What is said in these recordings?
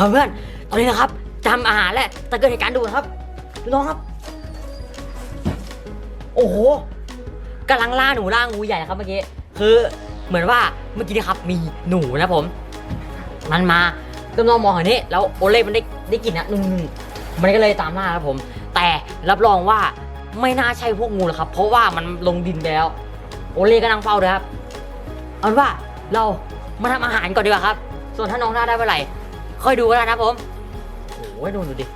ครับเพื่อนตอนนี้นะครับจำอาหารแหละแต่เกิดเหตุการณ์ด่วนครับน้องครับ โอ้โหกำลังล่าหนูล่างูใหญ่นะครับเมื่อกี้คือเหมือนว่าเมื่อกี้นะครับมีหนูนะผม มันมาต้นน้องมองอย่างนี้แล้วโอเล่มันได้ได้กลิ่นนะนุ่มมันก็เลยตามล่าครับผม แต่รับรองว่าไม่น่าใช่พวกงูหรอกครับ เพราะว่ามันลงดินไปแล้ว โอเล่ก็นั่งเฝ้าเลยครับเอาว่าเรามาทำอาหารก่อนดีกว่าครับ ส่วนถ้าน้องล่าได้เมื่อไหร่ ค่อยดูกันนะครับผมโอ้ยดูดูดิ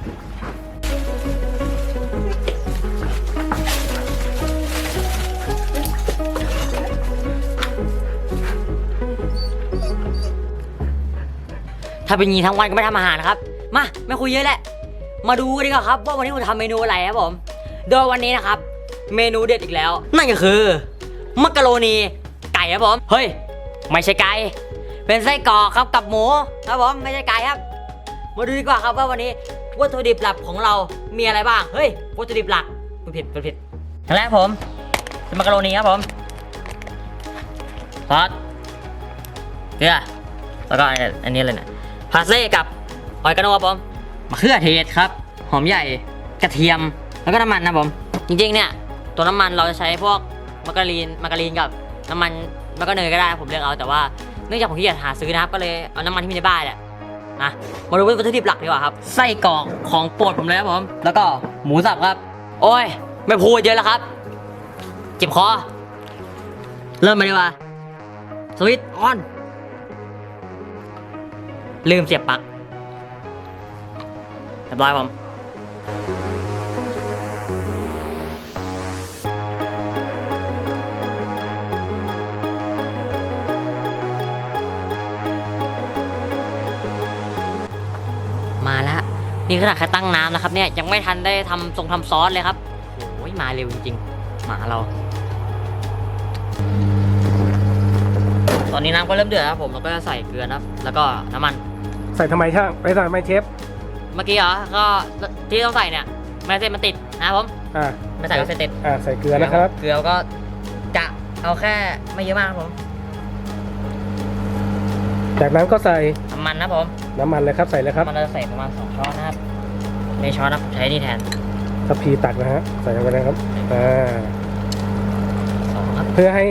ถ้าเป็นอย่างนี้ทั้งวันก็ไม่ทำอาหารนะครับ มาไม่คุยเยอะแหละ มาดูกันดีกว่าครับว่าวันนี้ผมทำเมนูอะไรครับผม โดยวันนี้นะครับ เมนูเด็ดอีกแล้ว นั่นก็คือ มักกะโรนีไก่ครับผม เฮ้ย ไม่ใช่ไก่ เป็นไส้กรอกครับกับหมูครับผมไม่ใช่ไก่ครับ มาดูดีกว่าครับว่าวันนี้วัตถุดิบหลักของเรามีอะไรบ้างเฮ้ยวัตถุดิบหลักพูดผิดพูดผิดอย่างแรกผมเป็นมักกะโรนีครับผมซอสเกลือแล้วก็อันนี้เลยเนี่ยพาสเล่กับออยกาโนครับผมมะเขือเทศครับ หอมใหญ่กระเทียมแล้วก็น้ำมันนะผม จริงๆเนี่ย ตัวน้ำมันเราจะใช้พวกมาการีนมาการีนกับน้ำมันแล้วก็เนยก็ได้ผมเลือกเอาแต่ว่า เนื่องจากผมขี้เกียจหาซื้อนะครับก็เลยเอาน้ำมันที่มีในบ้านเนี่ยนะมาดูวัตถุดิบหลักดีกว่าครับไส้กรอกของโปรดผมเลยครับผมแล้วก็หมูสับครับ โอ้ย ไม่พูดเยอะแล้วครับ เจ็บคอเริ่มมาดีกว่าสวิตออน ลืมเสียบปลั๊กเรียบร้อยผม นี่ขนาดแค่ตั้งน้ำนะครับเนี่ยยังไม่ทันได้ทำทรงทำซอสเลยครับโอ้ยมาเร็วจริงๆหมาเรา ตอนนี้น้ำก็เริ่มเดือดแล้วครับผมเราก็จะใส่เกลือนะครับ แล้วก็น้ำมัน ใส่ทำไมช่างไปใส่ทำไมเชฟเมื่อกี้เหรอก็ที่ต้องใส่เนี่ยไม่เส้นมันติดนะครับผมอ่าไม่ใส่ก็เส้นติดอ่าใส่เกลือนะครับ เกลือก็จะเอาแค่ไม่เยอะมากครับผมจากนั้นก็ใส่น้ำมันนะครับผมน้ำมันเลยครับใส่เลยครับมันเราจะใส่ประมาณสองช้อนนะครับในช้อนนะครับใช้นี่แทนทัพพีตักนะฮะใส่ลงไปเลยครับอ่าสองครับ เพื่อให้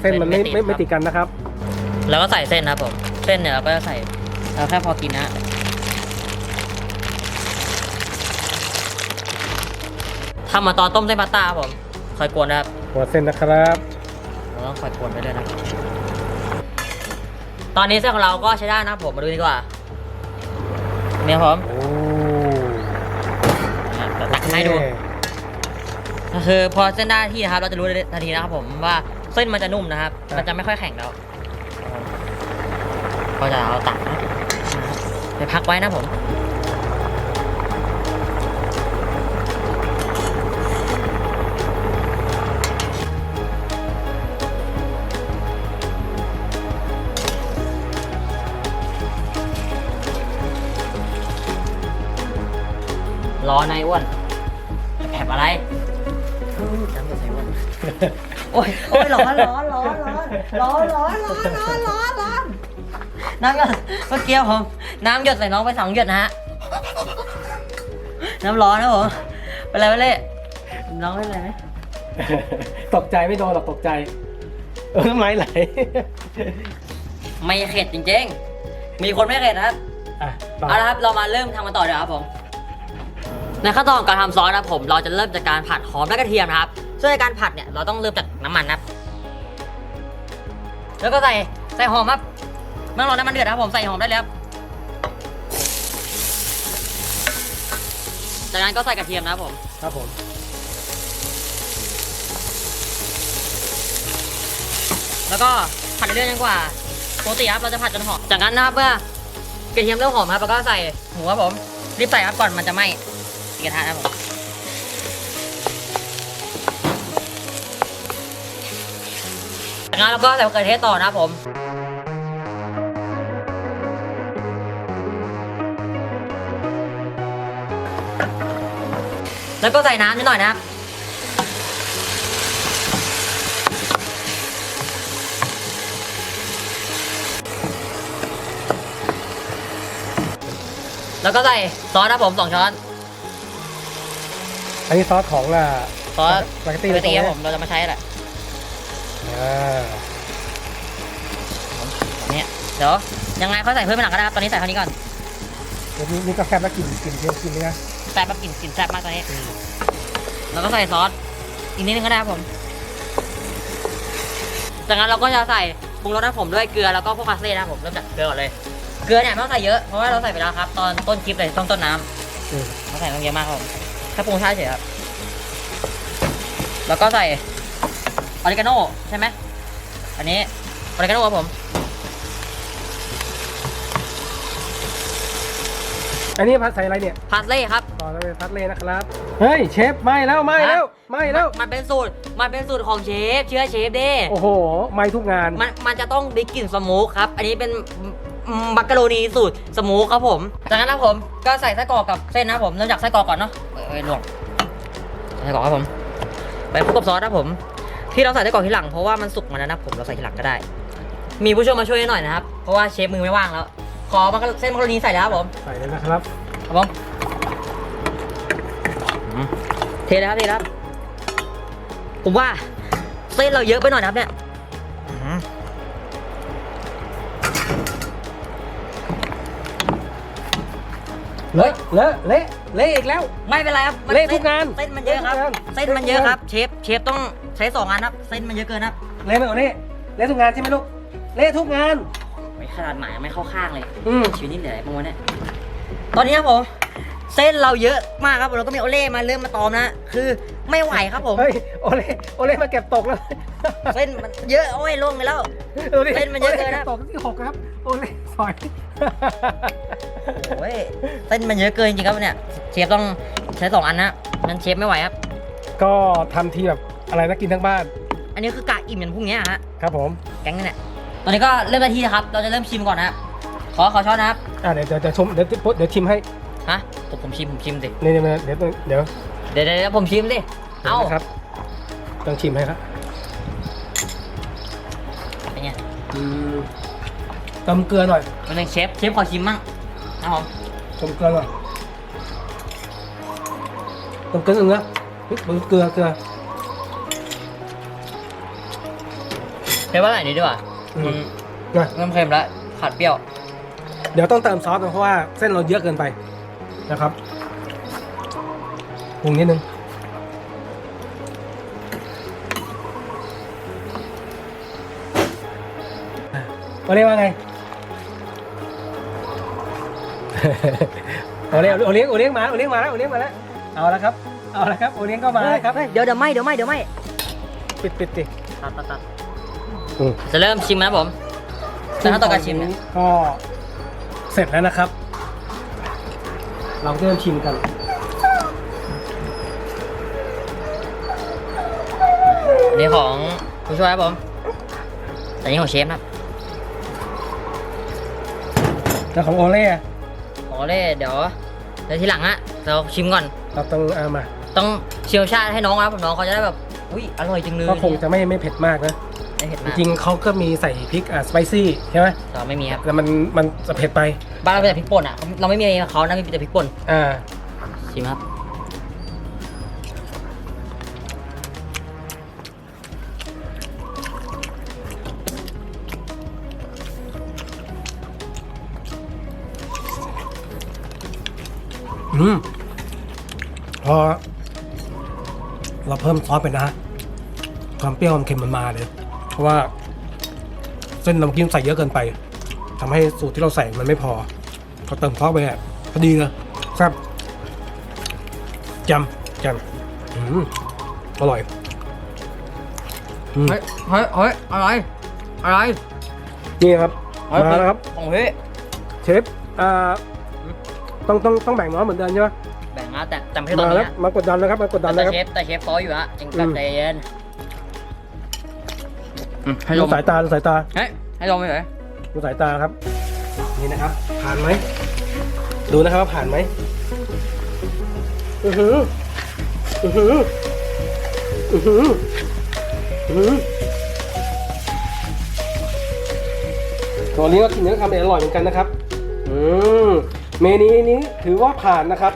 เส้นมันไม่เส้นไม่ไม่ติดครับไม่ติดกันนะครับ แล้วก็ใส่เส้นนะครับผม เส้นเนี่ยเราก็จะใส่เอาแค่พอกินนะฮะทำเหมาตอนต้มเส้นพาสต้าครับผมคอยกวนนะครับหัวเส้นนะครับเราต้องคอยกวนไปด้วยนะ ตอนนี้เส้นของเราก็ใช้ได้นะครับผมมาดูดีกว่าเนี่ยครับผมโอ้อะเดี๋ยวตักให้ดู ก็คือพอเส้นได้ที่นะครับเราจะรู้ทันทีนะครับผมว่าเส้นมันจะนุ่มนะครับมันจะไม่ค่อยแข็งแล้วก็จะเอาตักนะไปพักไว้นะผม นายอ้วนแอบอะไรน้ำจะใส่อ้วนโอ้ยโอ้ยร้อนร้อนร้อนร้อนร้อนร้อนร้อนร้อนร้อนร้อนน้ำหยดเมื่อกี้ผมน้ำหยดใส่น้องไปสองหยดนะฮะน้ำร้อนนะผมเป็นไรไปเลยน้องเป็นไรไหมตกใจไม่โดนหรอกตกใจ เออน้ำลายไหลไม่เข็ดจริงๆ มีคนไม่เข็ดนะครับอะต่อเอาละครับเรามาเริ่มทำกันต่อเดี๋ยวครับผม ในขั้นตอนการทำซอสนะครับผมเราจะเริ่มจากการผัดหอมและกระเทียมนะครับซึ่งในการผัดเนี่ยเราต้องเริ่มจากน้ำมันนะครับแล้วก็ใส่ใส่หอมครับเมื่อรอน้ำมันเดือดนะครับผมใส่หอมได้เลยครับจากนั้นก็ใส่กระเทียมนะครับผมครับผมแล้วก็ผัดเรื่อยๆจนกว่าปกติครับเราจะผัดจนหอมจากนั้นนะครับเมื่อกระเทียมเริ่มหอมครับแล้วก็ใส่หมูครับผมรีบใส่ครับก่อนมันจะไหม้ตี กระทะนะครับผมจากนั้นเราก็ใส่มะเขือเทศต่อนะครับผมแล้วก็ใส่น้ำนิดหน่อยนะครับ แล้วก็ใส่ซอสนะผมสองช้อน อันนี้ซอสของอะซอสสปาเกตตี้สปาเกตตี้ตครงรับนี้ผมเราจะมาใช้แหละอ่าอันนี้เดี๋ยวยังไงเขาใส่เพิ่มไปหลังก็ได้ครับตอนนี้ใส่เท่านี้ก่อนเดี๋ยวนี้นี่ก็แซ่บแล้วกลิ่นกลิ่นเทียมกลิ่นนี่นะแซ่บแบบกลิ่นกลิ่นแซ่บมากตอนนี้แล้วก็ใส่ซอสอีกนิดนึงก็ได้ครับผม จากนั้นเราก็จะใส่ปรุงรสนะผมด้วยเกลือแล้วก็พวกคาเซ่นะครับผมเริ่มจากเกลือก่อนเลย เกลือเนี่ยไม่ต้องใส่เยอะเพราะว่าเราใส่ไปแล้วครับ ตอนต้นคลิปเลยต้นต้นน้ำอืมเราใส่ไม่ต้องเยอะมากครับผม แค่ปรุงชาติเฉยครับ แล้วก็ใส่ออริกาโน่ใช่ไหม อันนี้ออริกาโน่ครับผม อันนี้ผัดใส่อะไรเนี่ยพาสเล่ครับ ต่อเลยพัดเลยนะครับ เฮ้ยเชฟไหม่แล้วไหม่แล้วไหม่แล้ว มันเป็นสูตร มันเป็นสูตรของเชฟ เชื่อเชฟเด้ โอ้โหไหม่ทุกงานมันมันจะต้องได้กลิ่นสโมูคครับ อันนี้เป็นมักกะโรนีสูตรสโมูคครับผม จากนั้นนะผมก็ใส่ไส้กรอกกับเส้นนะผม เริ่มจากไส้กรอกก่อนเนาะเอ้ ยเอ้ยลวงไส้กรอกครับผมไปคลุกกับซอสนะผม ที่เราใส่ไส้กรอกทีหลังเพราะว่ามันสุกมาแล้วนะผมเราใส่ทีหลังก็ได้ มีผู้ช่วยมาช่วยหน่อยนะครับ เพราะว่าเชฟมือไม่ว่างแล้ว ขอมักกะเส้นมักกะโรนีใส่แล้วครับผมใส่เลยนะครับครับผมอืมเทเลยครับเทเลยครับ ผมว่าเส้นเราเยอะไปหน่อยนะครับเนี่ย เละเละเละเละอีกแล้ว ไม่เป็นไรครับมัเละทุกงานเส้นมันเยอะครับ เละทุกงาน เส้นมันเยอะครับ เชฟ เชฟต้องใช้สองอันครับ เส้นมันเยอะเกินครับ เละไหมโอเล่เละทุกงานใช่ไหมลูกเละทุกงาน ไม่ขนาดหมายไม่เข้าข้างเลย อืมชีวิตนี่เหลืออะไรบ้างวะเนี่ย ตอนนี้ครับผม เส้นเราเยอะมากครับเราก็มีโอเล่มาเริ่มมาตอมนะ คือไม่ไหวครับผม เฮ้ยโอเล่โอเล่มาเก็บตกแล้วเส้นมันเยอะโอ้ยล่วงไปแล้วดูดิเส้นมันเยอะเกินนะโล่บตกที่หกครับโอเล่ซอยโอ้ยเส้นมันเยอะเกินจริงๆครับเนี่ยเชฟต้องใช้สองอันนะมันเชฟไม่ไหวครับ ก็ทำทีแบบอะไรนะกินทั้งบ้าน อันนี้คือกะอิ่มอย่างพรุ่งนี้อะฮะ ครับผม แก๊งนี่เนี่ยตอนนี้ก็เริ่มนาทีนะครับ เราจะเริ่มชิมก่อนนะครับขอขอช้อนนะครับ อ่าเดี๋ยวเดี๋ยวเดี๋ยวชมเดี๋ยวเดี๋ยวชิมให้ฮะผมผมชิมผมชิมสินี่นี่เดี๋ยวเดี๋ยวเดี๋ยวเดี๋ยวเดี๋ยวผมชิมสิ เอ้านะครับต้องชิมให้ครับเป็นไงอืม ตำเกลือหน่อยเป็นไงเชฟเชฟขอชิมมั่งครับผมตำเกลือหน่อยตำเกลือหนึ่งนะเฮ้ยเกลือเกลือ เชฟว่าอะไรนี้ดีกว่าอืม มันนะ เริ่มเค็มแล้วขาดเปรี้ยว เดี๋ยวต้องเติมซอสนะเพราะว่าเส้นเราเยอะเกินไปนะครับปรุงนิดนึงอะโอเล่ว่าไง โอเล่โอเลี้ยงโอเลี้ยงมาโอเลี้ยงมาแล้วโอเลี้ยงมาแล้วเอาละครับ เอาละครับโอเลี้ยงก็มาแล้วครับเฮ้ยเดี๋ยวเดี๋ยวไม่เดี๋ยวไม่เดี๋ยวไม่ปิดปิดดิตัดตัดตัดอืมจะเริ่มชิมนะครับผมแต่ถ้าต่อการชิมเนี่ยก็เสร็จแล้วนะครับ เราจะเริ่มชิมกันอันนี้ของผู้ช่วยครับผมแต่นี่ของเชฟนะครับแล้วของโอเล่ อะของเล่เดี๋ยวเดี๋ยวทีหลังอะเราชิมก่อน เราต้องเอามา ต้องเชียวชาติให้น้องครับผมน้องเขาจะได้แบบอุ้ยอร่อยจังเลยก็คงจะไม่ไม่เผ็ดมากนะไม่เผ็ดจมากริงๆเขาก็มีใส่พริกอะสไปซี่ใช่ไหมแต่ไม่มีครับแต่มันมันจะเผ็ดไปบ้านเราเป็นแต่พริกป่นอะเราไม่มีอะไรกับเขานะมีแต่พริกป่นอ่าชิมครับ อืมพอเราเพิ่มซอสไปนะความเปรี้ยวความเค็มมันมาเลย เพราะว่า เส้นเราเมื่อกี้ใส่เยอะเกินไปทำให้สูตรที่เราใส่มันไม่พอเขาเติมซอสไปอะพอดีนะครับจำจำอืมอร่อยอืมเฮ้ยเฮ้ยเฮ้ยอะไร อะไร นี่ครับเฮ้ยมาแล้วครับของเฮ้ยเชฟอ่า ต้องต้องต้องแบ่งน้อยเหมือนเดิมใช่ไหมแบ่งนะแต่แต่ไม่ใช่ตอนมานี้แล้วนะมากดดันนะครับมากดดันแต่นะครับ เชฟแต่เชฟฟออยู่ฮะยังแบบอืม ใจเย็นอืมให้ลดูมสายตาดูสายตาเฮ้ยให้ลมไปเลยดูสายตาครับ นี่นะครับ ผ่านไหมดูนะครับว่าผ่านไหมอือหืออือหืออือหืออือหือตัวนี้ก็กินเนื้อคำเองอร่อยเหมือนกันนะครับ อืม เมนูนี้ถือว่าผ่านนะครับ